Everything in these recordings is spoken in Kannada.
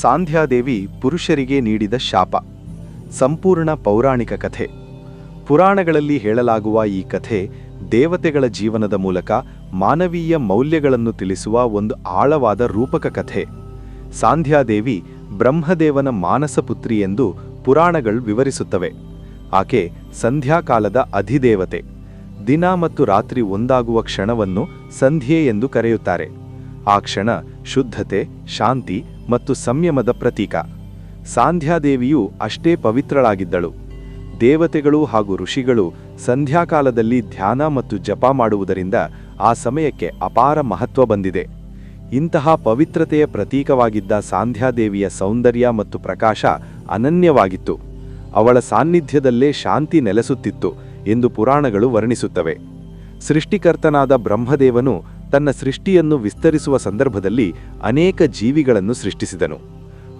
ಸಾಂಧ್ಯಾದೇವಿ ಪುರುಷರಿಗೆ ನೀಡಿದ ಶಾಪ. ಸಂಪೂರ್ಣ ಪೌರಾಣಿಕ ಕಥೆ. ಪುರಾಣಗಳಲ್ಲಿ ಹೇಳಲಾಗುವ ಈ ಕಥೆ ದೇವತೆಗಳ ಜೀವನದ ಮೂಲಕ ಮಾನವೀಯ ಮೌಲ್ಯಗಳನ್ನು ತಿಳಿಸುವ ಒಂದು ಆಳವಾದ ರೂಪಕ ಕಥೆ. ಸಾಂಧ್ಯಾದೇವಿ ಬ್ರಹ್ಮದೇವನ ಮಾನಸಪುತ್ರಿ ಎಂದು ಪುರಾಣಗಳು ವಿವರಿಸುತ್ತವೆ. ಆಕೆ ಸಂಧ್ಯಾಕಾಲದ ಅಧಿದೇವತೆ. ದಿನ ಮತ್ತು ರಾತ್ರಿ ಒಂದಾಗುವ ಕ್ಷಣವನ್ನು ಸಂಧ್ಯೆ ಎಂದು ಕರೆಯುತ್ತಾರೆ. ಆ ಕ್ಷಣ ಶುದ್ಧತೆ, ಶಾಂತಿ ಮತ್ತು ಸಂಯಮದ ಪ್ರತೀಕ. ಸಾಂಧ್ಯಾದೇವಿಯು ಅಷ್ಟೇ ಪವಿತ್ರಳಾಗಿದ್ದಳು. ದೇವತೆಗಳು ಹಾಗೂ ಋಷಿಗಳು ಸಂಧ್ಯಾಕಾಲದಲ್ಲಿ ಧ್ಯಾನ ಮತ್ತು ಜಪ ಮಾಡುವುದರಿಂದ ಆ ಸಮಯಕ್ಕೆ ಅಪಾರ ಮಹತ್ವ ಬಂದಿದೆ. ಇಂತಹ ಪವಿತ್ರತೆಯ ಪ್ರತೀಕವಾಗಿದ್ದ ಸಾಂಧ್ಯಾದೇವಿಯ ಸೌಂದರ್ಯ ಮತ್ತು ಪ್ರಕಾಶ ಅನನ್ಯವಾಗಿತ್ತು. ಅವಳ ಸಾನ್ನಿಧ್ಯದಲ್ಲೇ ಶಾಂತಿ ನೆಲೆಸುತ್ತಿತ್ತು ಎಂದು ಪುರಾಣಗಳು ವರ್ಣಿಸುತ್ತವೆ. ಸೃಷ್ಟಿಕರ್ತನಾದ ಬ್ರಹ್ಮದೇವನು ತನ್ನ ಸೃಷ್ಟಿಯನ್ನು ವಿಸ್ತರಿಸುವ ಸಂದರ್ಭದಲ್ಲಿ ಅನೇಕ ಜೀವಿಗಳನ್ನು ಸೃಷ್ಟಿಸಿದನು.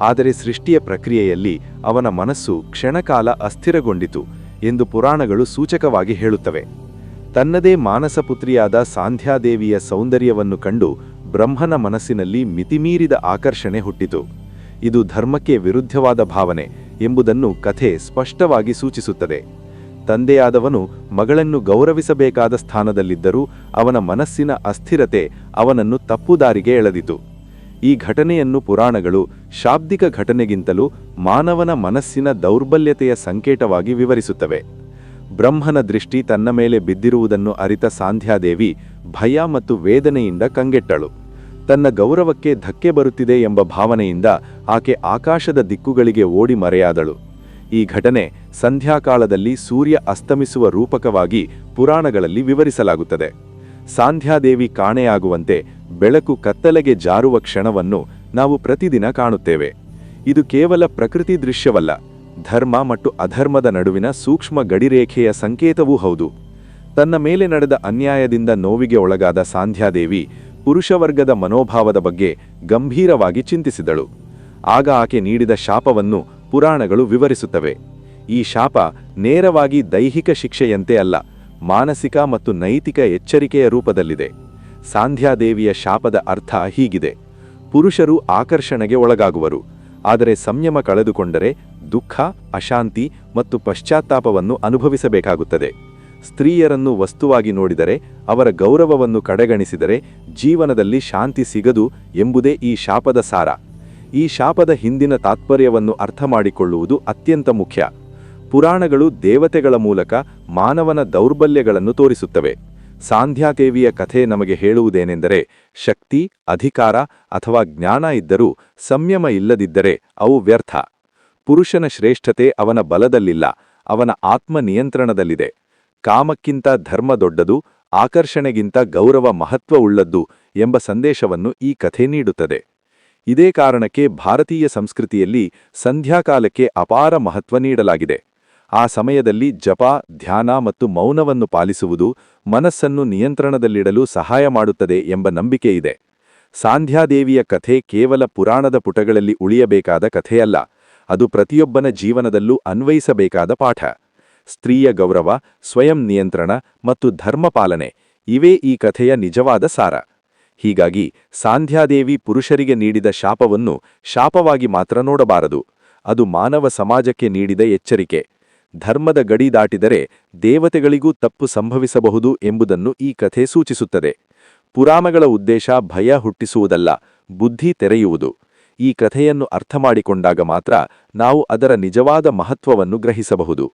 ಆದರೆ ಸೃಷ್ಟಿಯ ಪ್ರಕ್ರಿಯೆಯಲ್ಲಿ ಅವನ ಮನಸ್ಸು ಕ್ಷಣಕಾಲ ಅಸ್ಥಿರಗೊಂಡಿತು ಎಂದು ಪುರಾಣಗಳು ಸೂಚಕವಾಗಿ ಹೇಳುತ್ತವೆ. ತನ್ನದೇ ಮಾನಸಪುತ್ರಿಯಾದ ಸಾಂಧ್ಯಾದೇವಿಯ ಸೌಂದರ್ಯವನ್ನು ಕಂಡು ಬ್ರಹ್ಮನ ಮನಸ್ಸಿನಲ್ಲಿ ಮಿತಿಮೀರಿದ ಆಕರ್ಷಣೆ ಹುಟ್ಟಿತು. ಇದು ಧರ್ಮಕ್ಕೆ ವಿರುದ್ಧವಾದ ಭಾವನೆ ಎಂಬುದನ್ನು ಕಥೆ ಸ್ಪಷ್ಟವಾಗಿ ಸೂಚಿಸುತ್ತದೆ. ತಂದೆಯಾದವನು ಮಗಳನ್ನು ಗೌರವಿಸಬೇಕಾದ ಸ್ಥಾನದಲ್ಲಿದ್ದರೂ ಅವನ ಮನಸ್ಸಿನ ಅಸ್ಥಿರತೆ ಅವನನ್ನು ತಪ್ಪುದಾರಿಗೆ ಎಳೆದಿತು. ಈ ಘಟನೆಯನ್ನು ಪುರಾಣಗಳು ಶಾಬ್ದಿಕ ಘಟನೆಗಿಂತಲೂ ಮಾನವನ ಮನಸ್ಸಿನ ದೌರ್ಬಲ್ಯತೆಯ ಸಂಕೇತವಾಗಿ ವಿವರಿಸುತ್ತವೆ. ಬ್ರಹ್ಮನ ದೃಷ್ಟಿ ತನ್ನ ಮೇಲೆ ಬಿದ್ದಿರುವುದನ್ನು ಅರಿತ ಸಾಂಧ್ಯಾದೇವಿ ಭಯ ಮತ್ತು ವೇದನೆಯಿಂದ ಕಂಗೆಟ್ಟಳು. ತನ್ನ ಗೌರವಕ್ಕೆ ಧಕ್ಕೆ ಬರುತ್ತಿದೆ ಎಂಬ ಭಾವನೆಯಿಂದ ಆಕೆ ಆಕಾಶದ ದಿಕ್ಕುಗಳಿಗೆ ಓಡಿ ಮರೆಯಾದಳು. ಈ ಘಟನೆ ಸಂಧ್ಯಾಕಾಲದಲ್ಲಿ ಸೂರ್ಯ ಅಸ್ತಮಿಸುವ ರೂಪಕವಾಗಿ ಪುರಾಣಗಳಲ್ಲಿ ವಿವರಿಸಲಾಗುತ್ತದೆ. ಸಾಂಧ್ಯಾದೇವಿ ಕಾಣೆಯಾಗುವಂತೆ ಬೆಳಕು ಕತ್ತಲೆಗೆ ಜಾರುವ ಕ್ಷಣವನ್ನು ನಾವು ಪ್ರತಿದಿನ ಕಾಣುತ್ತೇವೆ. ಇದು ಕೇವಲ ಪ್ರಕೃತಿ ದೃಶ್ಯವಲ್ಲ, ಧರ್ಮ ಮತ್ತು ಅಧರ್ಮದ ನಡುವಿನ ಸೂಕ್ಷ್ಮ ಗಡಿರೇಖೆಯ ಸಂಕೇತವೂ ಹೌದು. ತನ್ನ ಮೇಲೆ ನಡೆದ ಅನ್ಯಾಯದಿಂದ ನೋವಿಗೆ ಒಳಗಾದ ಸಾಂಧ್ಯಾದೇವಿ ಪುರುಷವರ್ಗದ ಮನೋಭಾವದ ಬಗ್ಗೆ ಗಂಭೀರವಾಗಿ ಚಿಂತಿಸಿದಳು. ಆಗ ಆಕೆ ನೀಡಿದ ಶಾಪವನ್ನು ಪುರಾಣಗಳು ವಿವರಿಸುತ್ತವೆ. ಈ ಶಾಪ ನೇರವಾಗಿ ದೈಹಿಕ ಶಿಕ್ಷೆಯಂತೆ ಅಲ್ಲ, ಮಾನಸಿಕ ಮತ್ತು ನೈತಿಕ ಎಚ್ಚರಿಕೆಯ ರೂಪದಲ್ಲಿದೆ. ಸಾಂಧ್ಯಾದೇವಿಯ ಶಾಪದ ಅರ್ಥ ಹೀಗಿದೆ. ಪುರುಷರು ಆಕರ್ಷಣೆಗೆ ಒಳಗಾಗುವರು, ಆದರೆ ಸಂಯಮ ಕಳೆದುಕೊಂಡರೆ ದುಃಖ, ಅಶಾಂತಿ ಮತ್ತು ಪಶ್ಚಾತ್ತಾಪವನ್ನು ಅನುಭವಿಸಬೇಕಾಗುತ್ತದೆ. ಸ್ತ್ರೀಯರನ್ನು ವಸ್ತುವಾಗಿ ನೋಡಿದರೆ, ಅವರ ಗೌರವವನ್ನು ಕಡೆಗಣಿಸಿದರೆ ಜೀವನದಲ್ಲಿ ಶಾಂತಿ ಸಿಗದು ಎಂಬುದೇ ಈ ಶಾಪದ ಸಾರ. ಈ ಶಾಪದ ಹಿಂದಿನ ತಾತ್ಪರ್ಯವನ್ನು ಅರ್ಥ ಮಾಡಿಕೊಳ್ಳುವುದು ಅತ್ಯಂತ ಮುಖ್ಯ. ಪುರಾಣಗಳು ದೇವತೆಗಳ ಮೂಲಕ ಮಾನವನ ದೌರ್ಬಲ್ಯಗಳನ್ನು ತೋರಿಸುತ್ತವೆ. ಸಾಂಧ್ಯಾದೇವಿಯ ಕಥೆ ನಮಗೆ ಹೇಳುವುದೇನೆಂದರೆ, ಶಕ್ತಿ, ಅಧಿಕಾರ ಅಥವಾ ಜ್ಞಾನ ಇದ್ದರೂ ಸಂಯಮ ಇಲ್ಲದಿದ್ದರೆ ಅವು ವ್ಯರ್ಥ. ಪುರುಷನ ಶ್ರೇಷ್ಠತೆ ಅವನ ಬಲದಲ್ಲಿಲ್ಲ, ಅವನ ಆತ್ಮ ನಿಯಂತ್ರಣದಲ್ಲಿದೆ ಕಾಮಕ್ಕಿಂತ ಧರ್ಮ ದೊಡ್ಡದು, ಆಕರ್ಷಣೆಗಿಂತ ಗೌರವ ಮಹತ್ವವುಳ್ಳದ್ದು ಎಂಬ ಸಂದೇಶವನ್ನು ಈ ಕಥೆ ನೀಡುತ್ತದೆ. ಇದೇ ಕಾರಣಕ್ಕೆ ಭಾರತೀಯ ಸಂಸ್ಕೃತಿಯಲ್ಲಿ ಸಂಧ್ಯಾಕಾಲಕ್ಕೆ ಅಪಾರ ಮಹತ್ವ ನೀಡಲಾಗಿದೆ. ಆ ಸಮಯದಲ್ಲಿ ಜಪ, ಧ್ಯಾನ ಮತ್ತು ಮೌನವನ್ನು ಪಾಲಿಸುವುದು ಮನಸ್ಸನ್ನು ನಿಯಂತ್ರಣದಲ್ಲಿಡಲು ಸಹಾಯ ಮಾಡುತ್ತದೆ ಎಂಬ ನಂಬಿಕೆ ಇದೆ. ಸಾಂಧ್ಯಾದೇವಿಯ ಕಥೆ ಕೇವಲ ಪುರಾಣದ ಪುಟಗಳಲ್ಲಿ ಉಳಿಯಬೇಕಾದ ಕಥೆಯಲ್ಲ, ಅದು ಪ್ರತಿಯೊಬ್ಬನ ಜೀವನದಲ್ಲೂ ಅನ್ವಯಿಸಬೇಕಾದ ಪಾಠ. ಸ್ತ್ರೀಯ ಗೌರವ, ಸ್ವಯಂ ನಿಯಂತ್ರಣ ಮತ್ತು ಧರ್ಮಪಾಲನೆ ಇವೇ ಈ ಕಥೆಯ ನಿಜವಾದ ಸಾರ. ಹೀಗಾಗಿ ಸಾಂಧ್ಯಾದೇವಿ ಪುರುಷರಿಗೆ ನೀಡಿದ ಶಾಪವನ್ನು ಶಾಪವಾಗಿ ಮಾತ್ರ ನೋಡಬಾರದು. ಅದು ಮಾನವ ಸಮಾಜಕ್ಕೆ ನೀಡಿದ ಎಚ್ಚರಿಕೆ. ಧರ್ಮದ ಗಡಿ ದಾಟಿದರೆ ದೇವತೆಗಳಿಗೂ ತಪ್ಪು ಸಂಭವಿಸಬಹುದು ಎಂಬುದನ್ನು ಈ ಕಥೆ ಸೂಚಿಸುತ್ತದೆ. ಪುರಾಣಗಳ ಉದ್ದೇಶ ಭಯ ಹುಟ್ಟಿಸುವುದಲ್ಲ, ಬುದ್ಧಿ ತೆರೆಯುವುದು. ಈ ಕಥೆಯನ್ನು ಅರ್ಥಮಾಡಿಕೊಂಡಾಗ ಮಾತ್ರ ನಾವು ಅದರ ನಿಜವಾದ ಮಹತ್ವವನ್ನು ಗ್ರಹಿಸಬಹುದು.